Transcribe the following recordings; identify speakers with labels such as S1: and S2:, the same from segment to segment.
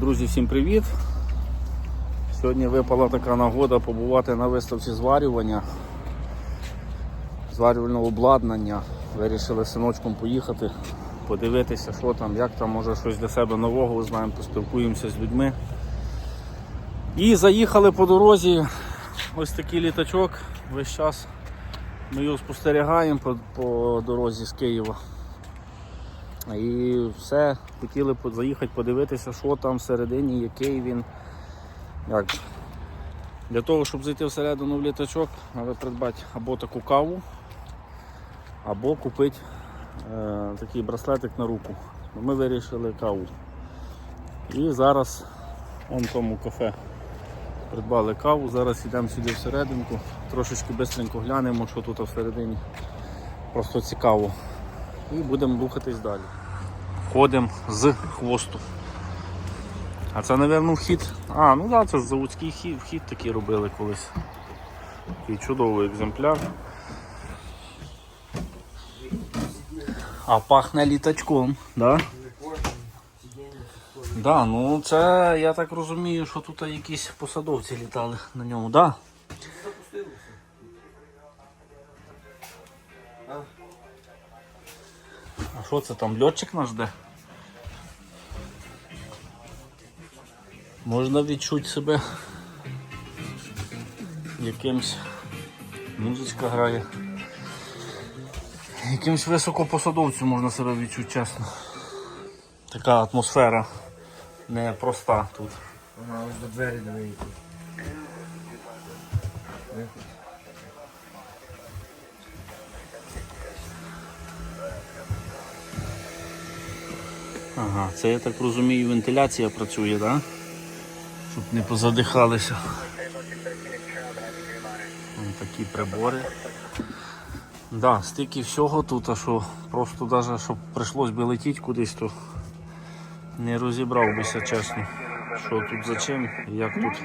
S1: Друзі, всім привіт! Сьогодні випала така нагода побувати на виставці зварювання, зварювального обладнання. Вирішили синочком поїхати, подивитися, що там, як там, може щось для себе нового узнаємо, поспілкуємося з людьми. І заїхали по дорозі. Ось такий літачок. Весь час ми його спостерігаємо по, по дорозі з Києва. І все, хотіли заїхати подивитися, що там всередині, який він. Як. Для того, щоб зайти всередину в літачок, треба придбати або таку каву, або купити е, такий браслетик на руку. Ми вирішили каву. І зараз вон тому кафе придбали каву. Зараз йдемо сюди всерединку, трошечки швидко глянемо, що тут всередині. Просто цікаво. І будемо рухатись далі. Ходимо з хвосту. А це, мабуть, вхід. А, ну так, да, це заводський хід, вхід такий робили колись. Такий чудовий екземпляр. А пахне літачком, да? Да, ну це я так розумію, що тут якісь посадовці літали на ньому, да? Що це там льотчик наш де? Можна відчути себе якимсь музичка грає. Якимсь високопосадовцем можна себе відчути, чесно. Така атмосфера непроста тут.
S2: Ага, ось до двері диви
S1: Ага, це я так розумію, вентиляція працює, так? Да? Щоб не позадихалися. Ось такі прибори. Да, стільки всього тут, а що просто навіть щоб прийшлось би летіти кудись, то не розібрав бися чесно. Що тут за чим як тут.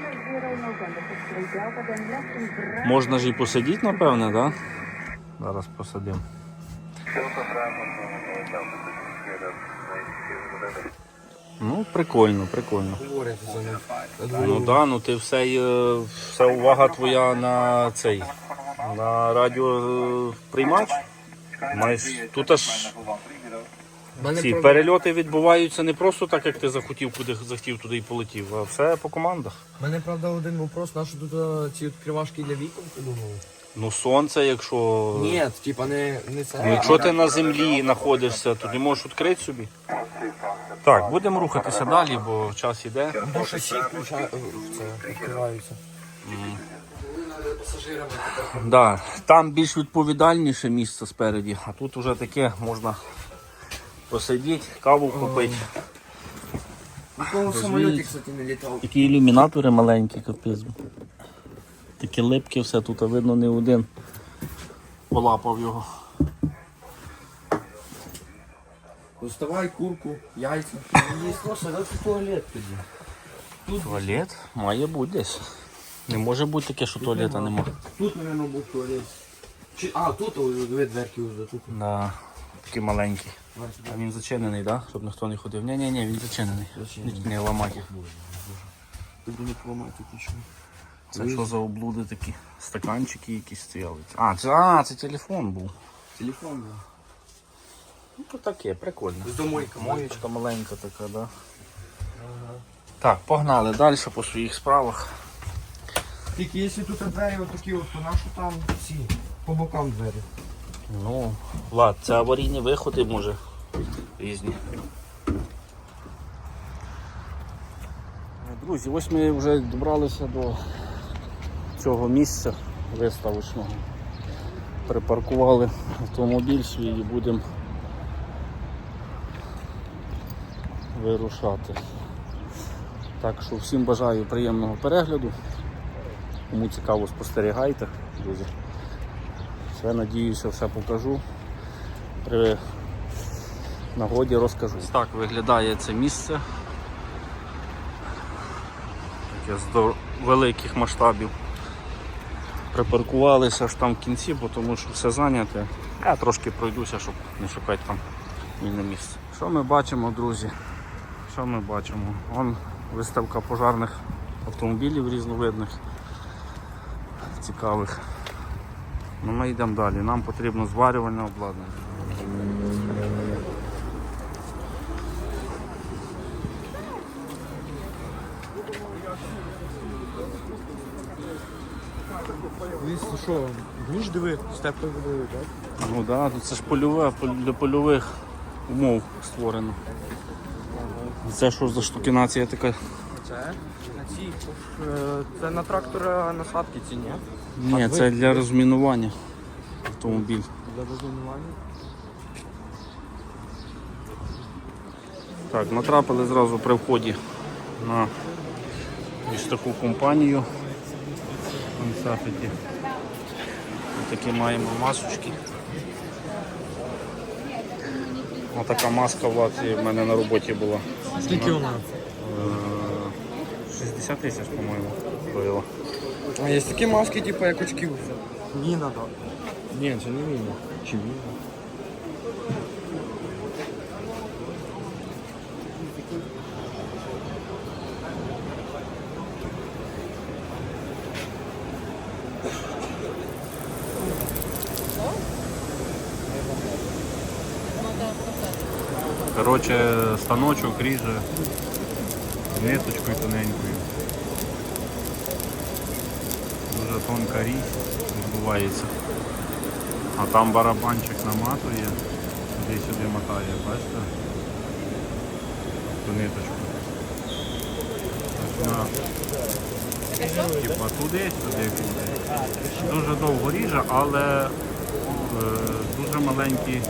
S1: Можна ж і посидіти, напевне, так? Да? Зараз посадимо. Ну, прикольно, прикольно. Ну да, ну ти все, е, вся увага твоя на цей. На радіоприймач. Маєш тут аж ці перельоти відбуваються не просто так, як ти захотів, куди захотів, туди і полетів, а все по командах.
S2: Мене правда один вопрос, на що тут ці відкривашки для вікон придумали?
S1: Ну, сонце, якщо.
S2: Ні, типа не, не це.
S1: Ну, якщо ти на землі знаходишся, то ти можеш відкрити собі. Так, будемо рухатися далі, бо час іде.
S2: До шасі включає, це відкриваються. Пасажирами.
S1: Да, там більш відповідальніше місце спереді, а тут вже таке можна посидіти, каву купити.
S2: Ніколи самоліті, кстати, не літав.
S1: Такі ілюмінатори маленькі, капець. Такі липки все тут, а видно не один полапав його.
S2: Доставай курку, яйця. Дійсно, це туалет тоді.
S1: Туалет має бути десь. Не може бути таке, що туалета нема.
S2: Тут, мабуть, був туалет. Чи, а, тут ось дві дверки ось тут.
S1: Да, такий маленький. А він зачинений, так? Да? Щоб ніхто не ходив. Ні, ні, ні, він зачинений.
S2: Зачинений.
S1: Не, не ламати.
S2: Тобі не поламати нічого.
S1: Це що за облуди такі? Стаканчики якісь стояли. А, це, а, це телефон був.
S2: Телефон був.
S1: Ну то таке, прикольно.
S2: Домойка.
S1: Моєчка маленька така, да. Так, погнали далі по своїх справах.
S2: Тільки якщо тут двері отакі, от, то нащо там ці по бокам двері?
S1: Ну, Влад, це аварійні виходи може різні. Друзі, ось ми вже добралися до цього місця виставочного. Припаркували автомобіль свій і будемо вирушати. Так що всім бажаю приємного перегляду. Кому цікаво спостерігайте, друзі. Все, надіюся, все покажу. При нагоді розкажу. Так виглядає це місце. Таке з великих масштабів. Припаркувалися аж там в кінці, бо тому що все зайняте. Я трошки пройдуся, щоб не шукати там вільне місце. Що ми бачимо, друзі? Що ми бачимо? Вон виставка пожарних автомобілів різновидних, цікавих. Ну, ми йдемо далі. Нам потрібно зварювальне обладнання.
S2: Дивіться, що, ніж диви, степи диви, так?
S1: Ну так, да, це ж польове, для польових умов створено. Це що за штукінація така?
S2: Це на ці, е, це на трактора насадки ці, ні?
S1: Ні, це для розмінування автомобіль.
S2: Для розмінування.
S1: Так, натрапили зразу при вході на ось таку компанію. Ансафіті. Такі маємо масочки. Ось така маска Влад, в мене на роботі була.
S2: Скільки вона?
S1: Е, 60 тисяч, по-моєму, стоїла.
S2: А є такі маски, типу, як очки. Міна, так. Ні, це не міна. Чи міна?
S1: Коротше, станочок ріже ниточкою тоненькою. Дуже тонка різь відбувається. А там барабанчик наматує, сюди-сюди мотає, бачите? Ту ниточку. Типа туди, туди, туди. Дуже довго ріже, але е, дуже маленькі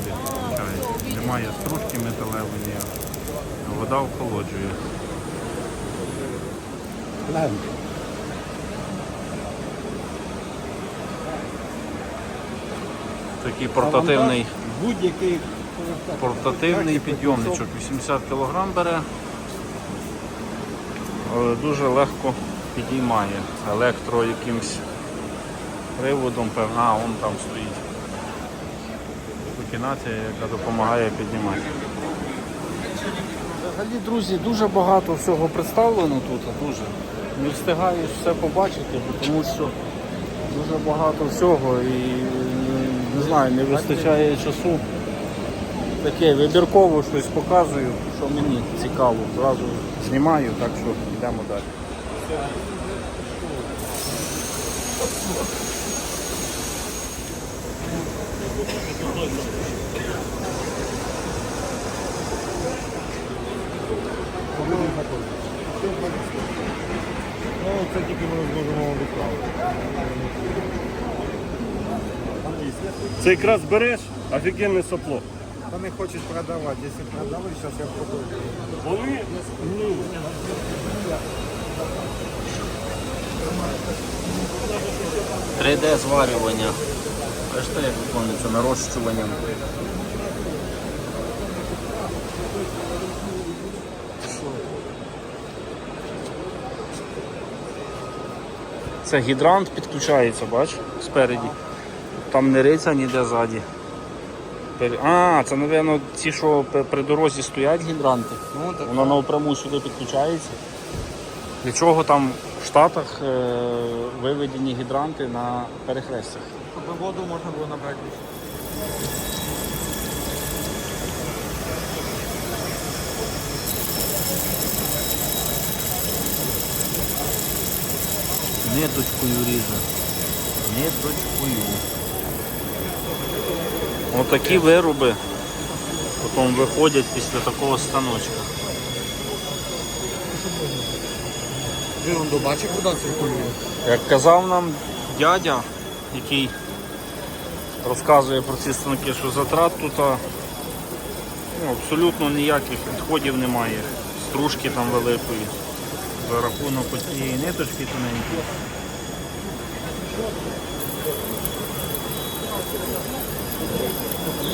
S1: включають. Немає стружки металевої, вода охолоджує. Такий портативний,
S2: Будь-який
S1: портативний підйомничок. 80 кг бере, але дуже легко підіймає. Електро якимсь приводом, а он там стоїть. Комбінація, яка допомагає піднімати. Взагалі, друзі, дуже багато всього представлено тут, дуже. Не встигаєш все побачити, тому що дуже багато всього і не знаю, не вистачає часу. Таке вибірково щось показую, що мені цікаво. Зразу знімаю, так що йдемо далі.
S2: Ну, це тільки ми зможемо відправити.
S3: Це якраз береш офігенне сопло.
S2: Та не хочеш продавати, якщо продали, зараз я попробую.
S3: Вони ну,
S1: 3D зварювання. Бачите, як виконується нарощуванням. Це гідрант підключається, бач, спереді. Там не риця ніде ззаді. А, це, мабуть, ті, що при дорозі стоять гідранти.
S2: Ну, так.
S1: Воно напряму сюди підключається. Для чого там в Штатах е, виведені гідранти на перехрестях?
S2: Щоб воду можна було набрати.
S1: Ниточкою ріже. Ниточкою. Отакі вироби потім виходять після такого станочка.
S2: Він до бачить, куди циркулює.
S1: Як казав нам дядя, який розказує про ці станки, що затрат тут ну, абсолютно ніяких відходів немає. Стружки там великої. За рахунок цієї ниточки тоненької.
S2: Thank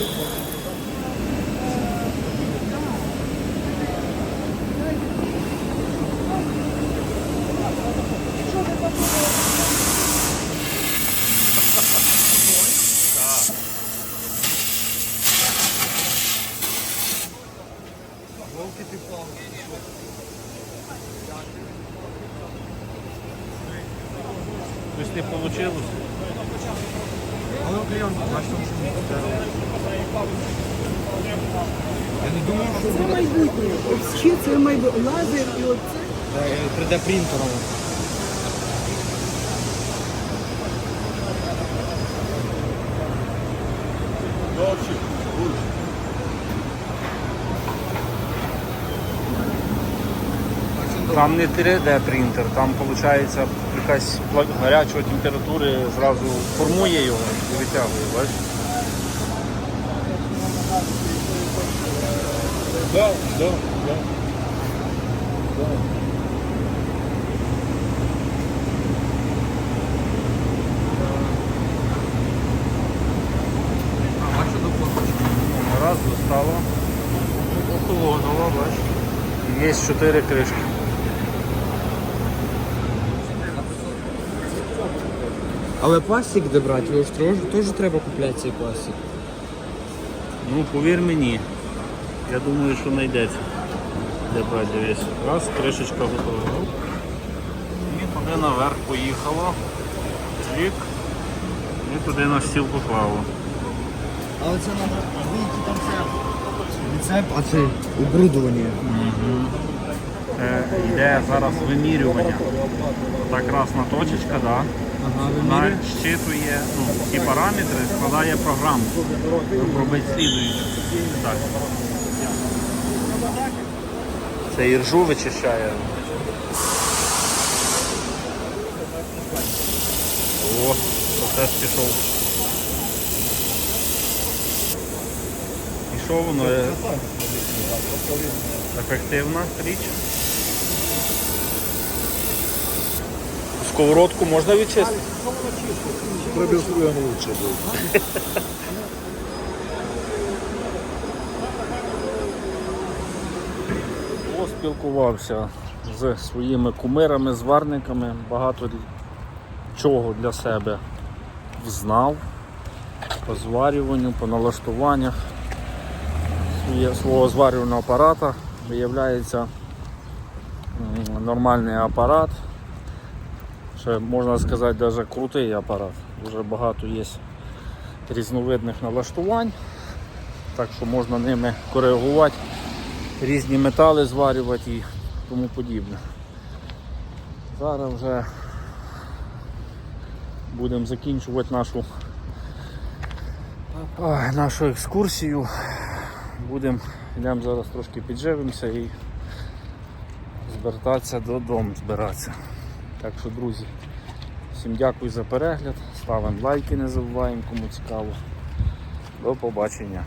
S2: ти
S1: не вийшло.
S2: Але клієнт, бачите, що не. Я не думав, що
S4: Це майбутнє. Ось ще це майбутнє. Лазер і оце.
S2: 3D принтером.
S1: Там не 3D принтер, там виходить якась гарячої температури зразу формує його і витягує, бачиш?
S3: Да, да, да.
S2: А, бачу до фоточки.
S1: Ну, Раз достало.
S2: Охолонуло, бачиш.
S1: Є чотири кришки.
S2: Але пластик де брати, його ж теж, теж треба купляти цей пластик.
S1: Ну, повір мені, я думаю, що знайдеться. Де брати дивись. Раз, кришечка готова. І туди наверх поїхало. Клік. І туди на стіл поклало.
S2: Але це треба вийти там це. Не а це оборудовання.
S1: Е, йде зараз вимірювання. Та красна точечка, да. Вона щитує ну, ті параметри, складає програму. Робить слідуючу. Так. Це іржу вичищає. О, процес пішов. Що воно? е, Ефективна річ. Сковородку можна відчистити? Поспілкувався з своїми кумирами, зварниками, багато чого для себе знав по зварюванню, по налаштуваннях свого зварювального апарата. Виявляється нормальний апарат. Ще можна сказати, навіть крутий апарат. Дуже багато є різновидних налаштувань, так що можна ними коригувати різні метали зварювати і тому подібне. Зараз вже будемо закінчувати нашу, нашу екскурсію. Будемо йдемо зараз трошки підживимося і звертатися додому, збиратися. Так що, друзі, всім дякую за перегляд. Ставимо лайки, не забуваємо, кому цікаво. До побачення.